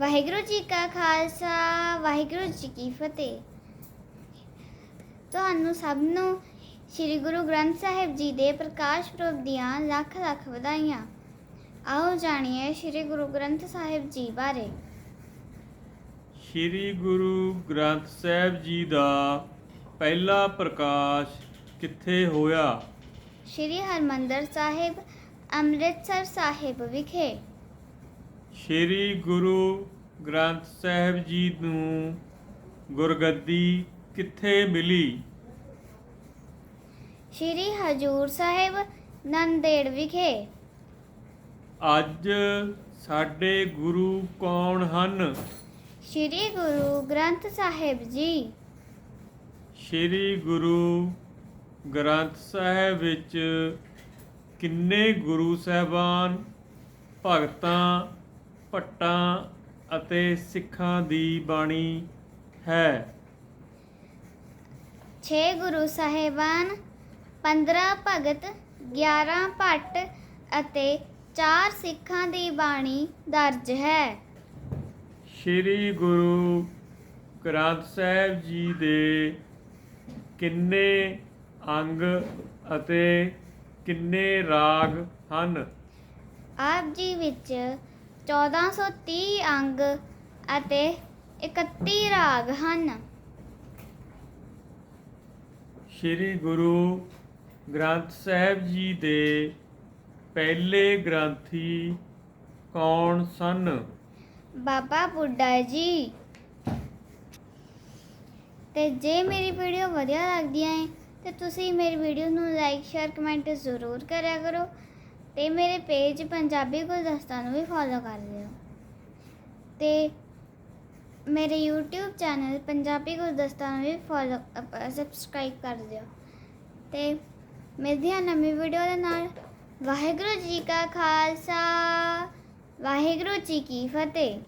ਵਾਹਿਗੁਰੂ ਜੀ ਕਾ ਖਾਲਸਾ ਵਾਹਿਗੁਰੂ ਜੀ ਕੀ ਫਤਿਹ। ਤੁਹਾਨੂੰ ਸਭ ਨੂੰ ਸ੍ਰੀ ਗੁਰੂ ਗ੍ਰੰਥ ਸਾਹਿਬ ਜੀ ਦੇ ਪ੍ਰਕਾਸ਼ ਪੁਰਬ ਦੀਆਂ ਲੱਖ ਲੱਖ ਵਧਾਈਆਂ। ਆਓ ਜਾਣੀਏ ਸ੍ਰੀ ਗੁਰੂ ਗ੍ਰੰਥ ਸਾਹਿਬ ਜੀ ਬਾਰੇ। ਸ੍ਰੀ ਗੁਰੂ ਗ੍ਰੰਥ ਸਾਹਿਬ ਜੀ ਦਾ ਪਹਿਲਾ ਪ੍ਰਕਾਸ਼ ਕਿੱਥੇ ਹੋਇਆ? ਸ੍ਰੀ ਹਰਮੰਦਰ ਸਾਹਿਬ ਅੰਮ੍ਰਿਤਸਰ ਸਾਹਿਬ ਵਿਖੇ। ਸ੍ਰੀ ਗੁਰੂ ਗ੍ਰੰਥ ਸਾਹਿਬ ਜੀ ਨੂੰ ਗੁਰਗੱਦੀ ਕਿੱਥੇ ਮਿਲੀ? ਸ੍ਰੀ ਹਜੂਰ ਸਾਹਿਬ ਨੰਦੇੜ ਵਿਖੇ। ਅੱਜ ਸਾਡੇ ਗੁਰੂ ਕੌਣ ਹਨ? ਸ੍ਰੀ ਗੁਰੂ ਗ੍ਰੰਥ ਸਾਹਿਬ ਜੀ। ਸ੍ਰੀ ਗੁਰੂ ਗ੍ਰੰਥ ਸਾਹਿਬ ਵਿੱਚ ਕਿੰਨੇ ਗੁਰੂ ਸਾਹਿਬਾਨ ਭਗਤਾਂ ਭੱਟਾਂ ਅਤੇ ਸਿੱਖਾਂ ਦੀ ਬਾਣੀ ਹੈ। 6 ਗੁਰੂ ਸਾਹਿਬਾਨ 15 ਭਗਤ 11 ਭੱਟ ਅਤੇ 4 ਸਿੱਖਾਂ ਦੀ ਬਾਣੀ ਦਰਜ ਹੈ। ਸ੍ਰੀ ਗੁਰੂ ਗ੍ਰੰਥ ਸਾਹਿਬ ਜੀ ਦੇ ਕਿੰਨੇ ਅੰਗ ਅਤੇ ਕਿੰਨੇ ਰਾਗ ਹਨ? ਆਪ ਜੀ ਵਿੱਚ 1430 ਅੰਗ ਅਤੇ 31 ਰਾਗ ਹਨ। ਸ੍ਰੀ ਗੁਰੂ ਗ੍ਰੰਥ ਸਾਹਿਬ ਜੀ ਦੇ ਪਹਿਲੇ ਗ੍ਰੰਥੀ ਕੌਣ ਸਨ? ਬਾਬਾ ਬੁੱਢਾ ਜੀ। ਤੇ ਜੇ ਮੇਰੀ ਵੀਡੀਓ ਵਧੀਆ ਲੱਗਦੀ ਹੈ ਤੇ ਤੁਸੀਂ ਮੇਰੀ ਵੀਡੀਓ ਨੂੰ ਲਾਈਕ ਸ਼ੇਅਰ ਕਮੈਂਟ ਜ਼ਰੂਰ ਕਰਿਆ ਕਰੋ। ਤੇ ਮੇਰੇ ਪੇਜ ਪੰਜਾਬੀ ਗੁਲਦਸਤਾ ਨੂੰ ਵੀ ਫੋਲੋ ਕਰ ਲਿਓ। ਤੇ ਮੇਰੇ YouTube ਚੈਨਲ ਪੰਜਾਬੀ ਗੁਲਦਸਤਾ ਨੂੰ ਵੀ ਫੋਲੋ ਸਬਸਕ੍ਰਾਈਬ ਕਰ ਦਿਓ। ਤੇ ਮਿਲਦੇ ਨਵੀਂ ਵੀਡੀਓ ਦੇ ਨਾਲ। ਵਾਹਿਗੁਰੂ ਜੀ ਕਾ ਖਾਲਸਾ, ਵਾਹਿਗੁਰੂ ਜੀ ਕੀ ਫਤਿਹ।